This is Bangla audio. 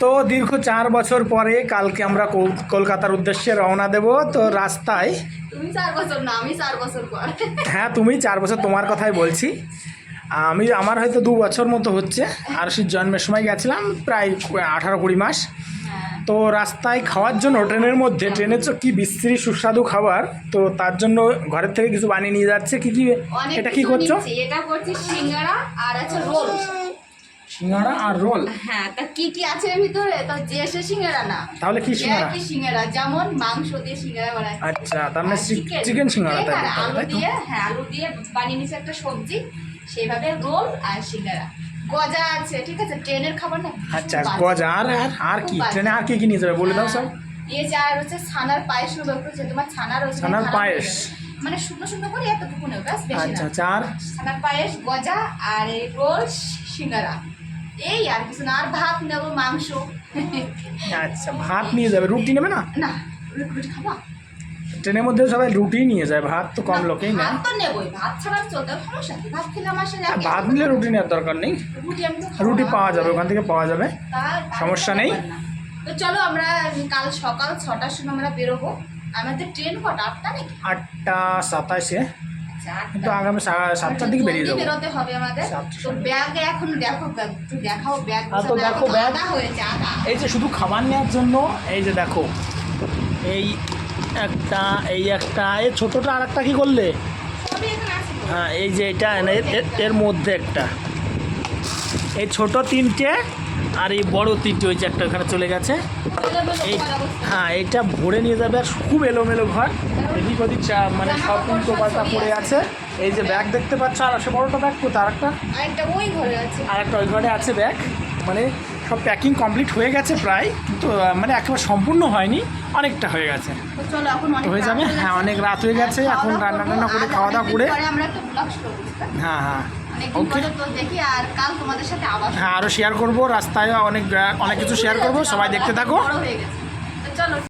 তো দীর্ঘ চার বছর পরে কালকে আমরা কল- কলকাতার উদ্দেশ্যে রওনা দেব। তো রাস্তায় তুমি চার বছর না আমি চার বছর পর। হ্যাঁ তুমি চার বছর তোমার কথাই বলছি। আমি আমার হয়তো দু বছর মতো হচ্ছে। আর সে জন্মের সময় গেছিলাম প্রায় আঠারো কুড়ি মাস। হ্যাঁ। তো রাস্তায় খাওয়ার জন্য ট্রেনের মধ্যে ট্রেনের তো কি বিশ্রী সুস্বাদু খাবার। তো তার জন্য ঘরের থেকে কিছু বানিয়ে নিয়ে যাচ্ছে। কি কি এটা কি করছ? এটা করছি সিঙ্গারা আর আছে রোল। সিঙ্গাড়া আর রোল। হ্যাঁ তা কি কি আছে এর ভিতরে? তো যে সে সিঙ্গারা না। তাহলে কি সিঙ্গাড়া কি সিঙ্গারা। যেমন মাংস দিয়ে সিঙ্গারা বানায়। আচ্ছা তার মানে চিকেন সিঙ্গাড়া তাই আলু দিয়ে হ্যাঁ আলু দিয়ে বানিয়ে নিচ্ছে একটা সবজি। সেইভাবে রোল আর সিঙ্গারা। গজা আছে ঠিক আছে? ট্রেনের খাবার না? আচ্ছা গজা আর আর কি? ট্রেনে আর কি কি নিয়ে যাবে বলে দাও সব। এই যে আর হচ্ছে ছানার পায়েস নেব একটু যে তোমার ছানার ওই ছানার পায়েস। মানে শুকনো শুকনো করে এতটুকু নেবে ব্যাস বেশি আচ্ছা না। আচ্ছা আর? ছানার পায়েস গজা আর রোল সিঙ্গারা। এই আর কিছু না আর ভাত নেব মাংস। আচ্ছা ভাত নিয়ে যাবে রুটি নেবে না? না রুটি খাবা? ট্রেনের মধ্যে সবাই রুটি নিয়ে যায় ভাত তো কম লোকেই নেয়। ভাত তো নেবই ভাত ছাড়া চলতে সমস্যা কি? ভাত খেলে আমার সাথে ভাত নিলে রুটি নেওয়ার দরকার নেই। রুটি আমি রুটি পাওয়া যাবে ওখান থেকে পাওয়া যাবে। সমস্যা নেই। তো চলো আমরা কাল সকাল ছটার সময় আমরা বেরোবো। আমাদের ট্রেন কটা? আটটা নাকি? আটটা সাতাশে। কিন্তু আগামী সা- সাতটার দিকে বেরিয়ে যাব। বেরোতে হবে আমাদের। তো সময়। এখন দেখো ব্যাগ দেখাও ব্যাগ তো দেখো ব্যাগ। হয়েছে এই যে শুধু খাবার নেওয়ার জন্য এই যে দেখো এই একটা এই একটা এই ছোটোটা আর একটা কী করলে। হ্যাঁ এই যে এটা এর- মধ্যে একটা। এই ছোট তিনটে আর এই বড় তিনটে ওই যে একটা ওখানে চলে গেছে। এই হ্যাঁ এটা ভরে নিয়ে যাবে আর খুব এলোমেলো ঘর। এদিক ওদিক মানে সব উল্টো পাল্টা পড়ে আছে। এই যে ব্যাগ দেখতে পাচ্ছ আর সে বড়টা ব্যাগ কোথায়? আর একটা? আরেকটা ওই ঘরে আছে। আর একটা ওই ঘরে আছে ব্যাগ। মানে সব প্যাকিং কমপ্লিট হয়ে গেছে প্রায় কিন্তু মানে একেবারে সম্পূর্ণ হয়নি অনেকটা হয়ে গেছে হয়ে যাবে? হ্যাঁ, অনেক রাত হয়ে গেছে। এখন রান্না টান্না করে, খাওয়া দাওয়া করে। হ্যাঁ হ্যাঁ ওকে হ্যাঁ আরও শেয়ার করব রাস্তায় অনেক অনেক কিছু শেয়ার করব সবাই দেখতে থাকো হয়ে